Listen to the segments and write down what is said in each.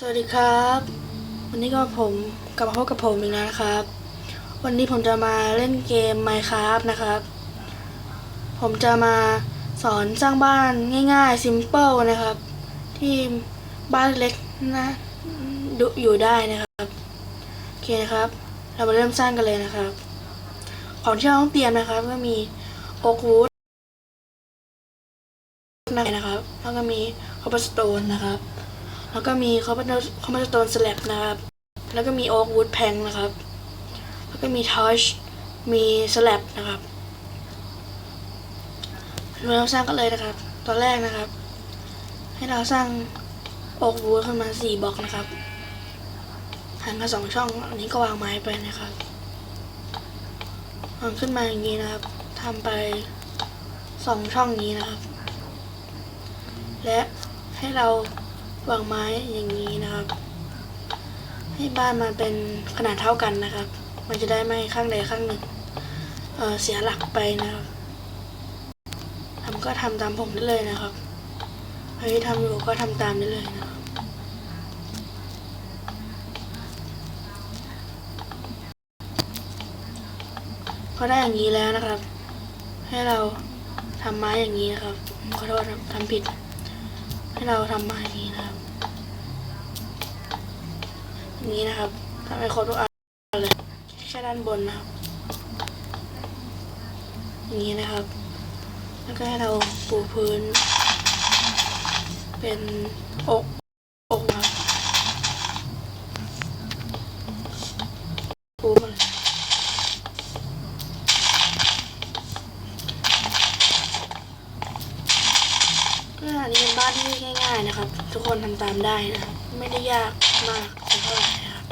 สวัสดีครับ วันนี้ก็ผมกลับมาพบกับผมอีกแล้วนะครับ วันนี้ผมจะมาเล่นเกม Minecraft นะครับ ผมจะมาสอนสร้างบ้านง่ายๆ simple นะครับ ที่บ้านเล็กนะดูอยู่ได้นะครับโอเคนะครับ เรามาเริ่มสร้างกันเลยนะครับ ของที่เราต้องเตรียมนะครับ ก็มีโอกวูดนะครับ แล้วก็มีคอปเปอร์สโตนนะครับ แล้วก็มีคอมพิวเตอร์คอมพิวเตอร์โตนสแลบนะครับ แล้วก็มีโอ๊กวูดแพงนะครับ แล้วก็มีทอชมีสแลบนะครับเราสร้างกันเลยนะครับ ตอนแรกนะครับ ให้เราสร้างโอ๊กวูดขึ้นมาสี่บล็อกนะครับหันมาสองช่อง อันนี้ก็วางไม้ไปนะครับวางขึ้นมาอย่างนี้นะครับทำไปสองช่องนี้นะครับ และให้เรา วางไม้อย่างนี้นะครับ ให้บ้านมันเป็นขนาดเท่ากันนะครับ มันจะได้ไม่ข้างใดข้างหนึ่งเเสียหลักไปนะครับทำก็ทำตามผมได้เลยนะครับใครที่ทำอยู่ก็ทำตามได้เลยนะครับพอได้อย่างนี้แล้วนะครับ ให้เราทำไม้อย่างนี้นะครับขอโทษทำผิด ให้เราทำไมาอย่างนี้นะครับ นี้นะครับทำให้ครบทุกอันเลยแค่ด้านบนนะครับนี้นะครับ แล้วก็ให้เราปูพื้น เป็นอกอกนะครับปูมาเลย ก็อันนี้เป็นบ้านที่ง่ายๆนะครับ ทุกคนทำตามได้นะครับ ไม่ได้ยากมากสักเท่าไหร่นะครับ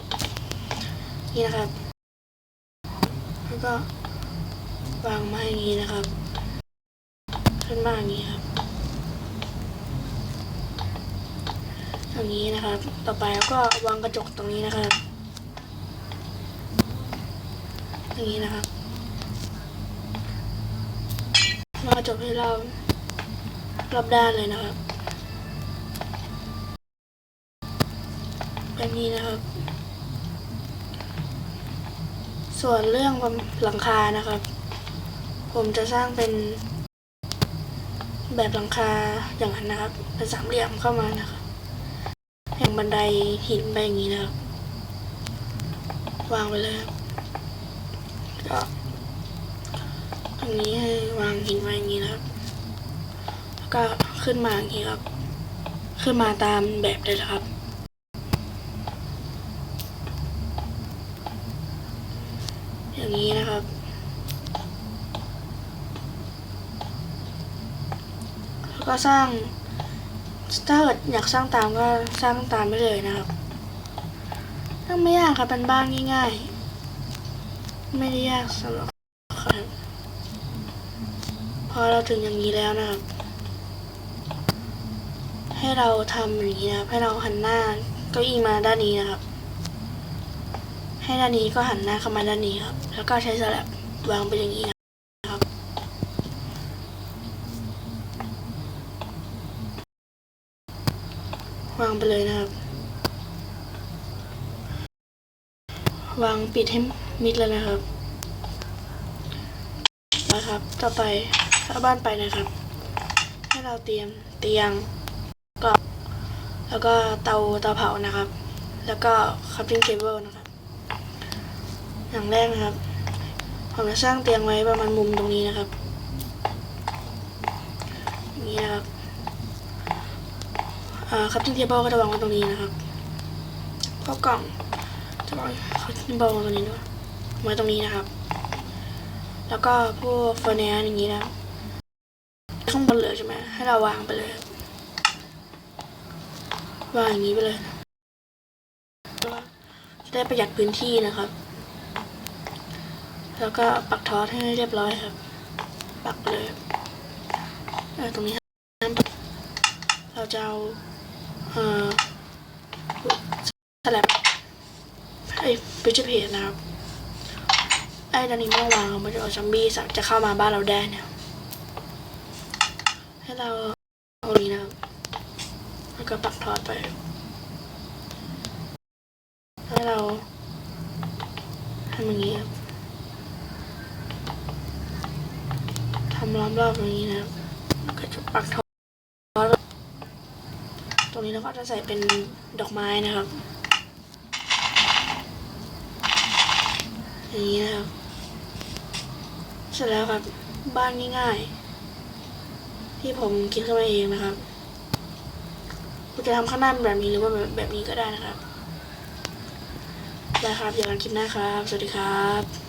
นี่นะครับ แล้วก็วางมาอย่างนี้นะครับ ขึ้นมาอย่างนี้ครับอย่างนี้นะครับ ต่อไปแล้วก็วางกระจกตรงนี้นะครับอย่างนี้นะครับวางกระจกให้เรา รอบด้านเลยนะครับ แบบนี้นะครับ ส่วนเรื่องหลังคานะครับ ผมจะสร้างเป็น แบบหลังคาอย่างนั้นนะครับ เป็นสามเหลี่ยมเข้ามานะครับอย่างบันไดหินไปอย่างนี้นะครับ วางไปเลยครับก็ตรงนี้ให้วางหินไว้อย่างนี้นะครับ ก็ขึ้นมาอย่างนี้ครับ ขึ้นมาตามแบบเลยนะครับ อย่างนี้นะครับแล้วก็สร้าง ถ้าเกิดอยากสร้างตามก็สร้างตามไปเลยนะครับสร้างไม่ยากครับเป็นบ้านง่ายๆ ไม่ได้ยากสำหรับใครพอเราถึงอย่างนี้แล้วนะครับ ให้เราทำอย่างนี้นะครับให้เราหันหน้าเก้าอี้มาด้านนี้นะครับ ให้ด้านนี้ก็หันหน้าเข้ามาด้านนี้ครับ แล้วก็ใช้สลับวางไปอย่างนี้นะครับ วางไปเลยนะครับ วางปิดให้มิดเลยนะครับนะครับ ต่อไปเข้าบ้านไปนะครับ ให้เราเตรียมเตียง ก็ แล้วก็เตาเตาเผานะครับ แล้วก็คัพติ้งเคเบิลนะครับอย่างแรกนะครับผมจะสร้างเตียงไว้ประมาณมุมตรงนี้นะครับนี้นะครับคัพติ้งเทเบิลก็จะวางไว้ตรงนี้นะครับพวกกล่องจะวางคัพติ้งเทเบิลตรงนี้ด้วยไว้ตรงนี้นะครับ แล้วก็พวกเฟอร์เนสอย่างนี้นะข้างบนเหลือใช่ไหมให้เราวางไปเลย วางอย่างนี้ไปเลยจะได้ประหยัดพื้นที่นะครับ แล้วก็ปักทอสให้เรียบร้อยครับ ปักเลยเตรงนี้ห้ามปักเราจะเอาเอ่อสลับไอ้พิจิเพจนะครับไอ้ดานนี้ไม่ต้องวางมันจะเอาซอมบี้จะเข้ามาบ้านเราได้เนี่ยให้เราเอาตรงนี้นะครับ แล้วก็ปักทอดไป แล้วเราทำอย่างนี้ครับทำล้อมรอบอย่างนี้นะครับก็จะปักทอด ตรงนี้เราก็จะใส่เป็นดอกไม้นะครับอย่างนี้นะครับ เสร็จแล้วครับ บ้านง่ายๆ ที่ผมคิดขึ้นมาเองนะครับ คุณจะทำข้างหน้าแบบนี้หรือว่าแบบแบบนี้ก็ได้นะครับ ได้ครับเจอกันคลิปหน้าครับ สวัสดีครับ